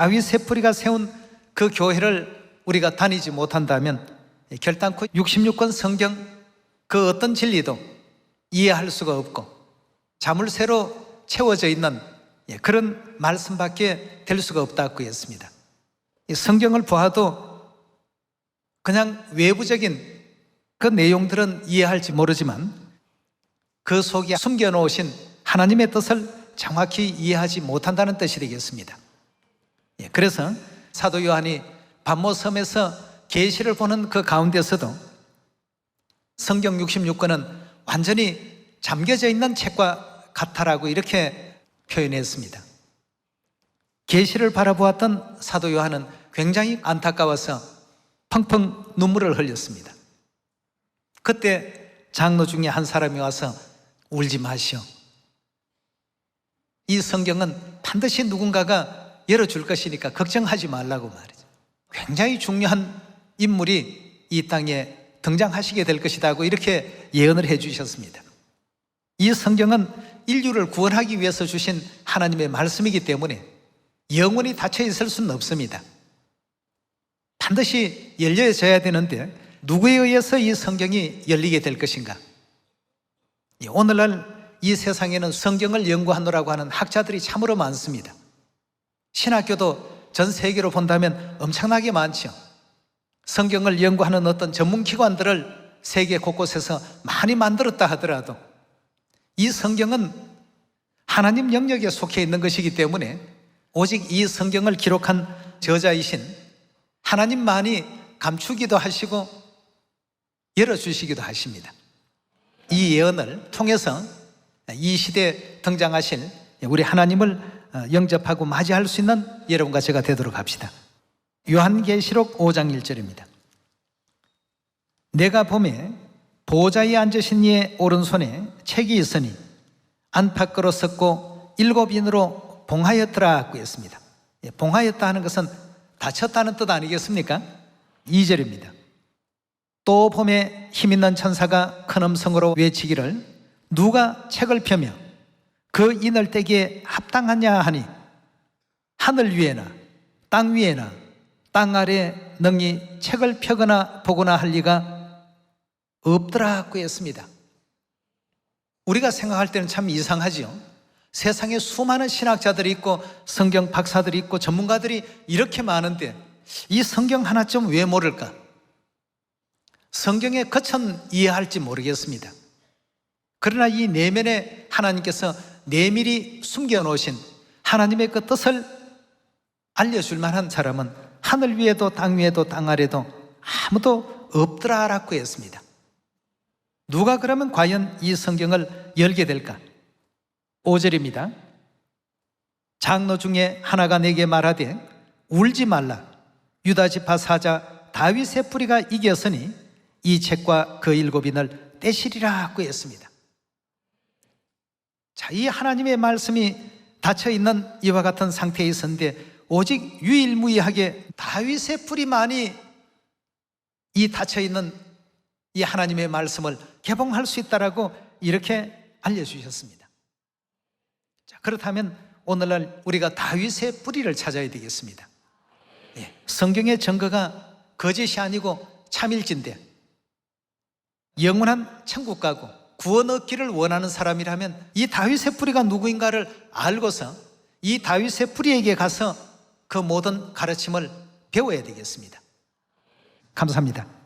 다윗의 뿌리가 세운 그 교회를 우리가 다니지 못한다면 결단코 66권 성경 그 어떤 진리도 이해할 수가 없고 자물쇠로 채워져 있는 예, 그런 말씀밖에 될 수가 없다고 했습니다. 이 성경을 보아도 그냥 외부적인 그 내용들은 이해할지 모르지만 그 속에 숨겨놓으신 하나님의 뜻을 정확히 이해하지 못한다는 뜻이 되겠습니다. 예, 그래서 사도 요한이 반모섬에서 계시를 보는 그 가운데서도 성경 66권은 완전히 잠겨져 있는 책과 같아라고 이렇게 표현했습니다. 계시를 바라보았던 사도 요한은 굉장히 안타까워서 펑펑 눈물을 흘렸습니다. 그때 장로 중에 한 사람이 와서 울지 마시오. 이 성경은 반드시 누군가가 열어줄 것이니까 걱정하지 말라고 말이죠. 굉장히 중요한 인물이 이 땅에 등장하시게 될 것이다고 이렇게 예언을 해 주셨습니다. 이 성경은 인류를 구원하기 위해서 주신 하나님의 말씀이기 때문에 영원히 닫혀 있을 수는 없습니다. 반드시 열려져야 되는데 누구에 의해서 이 성경이 열리게 될 것인가? 예, 오늘날 이 세상에는 성경을 연구하느라고 하는 학자들이 참으로 많습니다. 신학교도 전 세계로 본다면 엄청나게 많죠. 성경을 연구하는 어떤 전문 기관들을 세계 곳곳에서 많이 만들었다 하더라도 이 성경은 하나님 영역에 속해 있는 것이기 때문에 오직 이 성경을 기록한 저자이신 하나님만이 감추기도 하시고 열어주시기도 하십니다. 이 예언을 통해서 이 시대에 등장하실 우리 하나님을 어, 영접하고 맞이할 수 있는 여러분과 제가 되도록 합시다. 요한계시록 5장 1절입니다. 내가 봄에 보좌에 앉으신 이의 오른손에 책이 있으니 안팎으로 섰고 일곱 인으로 봉하였더라고 했습니다. 예, 봉하였다 하는 것은 다쳤다는 뜻 아니겠습니까? 2절입니다. 또 봄에 힘있는 천사가 큰 음성으로 외치기를 누가 책을 펴며 그 떼기에 합당하냐 하니 하늘 위에나 땅 위에나 땅 아래 능히 책을 펴거나 보거나 할 리가 없더라고 했습니다. 우리가 생각할 때는 참 이상하지요. 세상에 수많은 신학자들이 있고 성경 박사들이 있고 전문가들이 이렇게 많은데 이 성경 하나쯤 왜 모를까? 성경의 거천 이해할지 모르겠습니다. 그러나 이 내면에 하나님께서 내밀히 숨겨놓으신 하나님의 그 뜻을 알려줄 만한 사람은 하늘 위에도 땅 위에도 땅 아래도 아무도 없더라라고 했습니다. 누가 그러면 과연 이 성경을 열게 될까? 5절입니다. 장로 중에 하나가 내게 말하되 울지 말라. 유다 지파 사자 다윗의 뿌리가 이겼으니 이 책과 그 일곱인을 떼시리라고 했습니다. 자, 이 하나님의 말씀이 닫혀 있는 이와 같은 상태에 있었는데 오직 유일무이하게 다윗의 뿌리만이 이 닫혀 있는 이 하나님의 말씀을 개봉할 수 있다라고 이렇게 알려주셨습니다. 자, 그렇다면 오늘날 우리가 다윗의 뿌리를 찾아야 되겠습니다. 예, 성경의 증거가 거짓이 아니고 참일진데 영원한 천국 가고 구원 얻기를 원하는 사람이라면 이 다윗의 뿌리가 누구인가를 알고서 이 다윗의 뿌리에게 가서 그 모든 가르침을 배워야 되겠습니다. 감사합니다.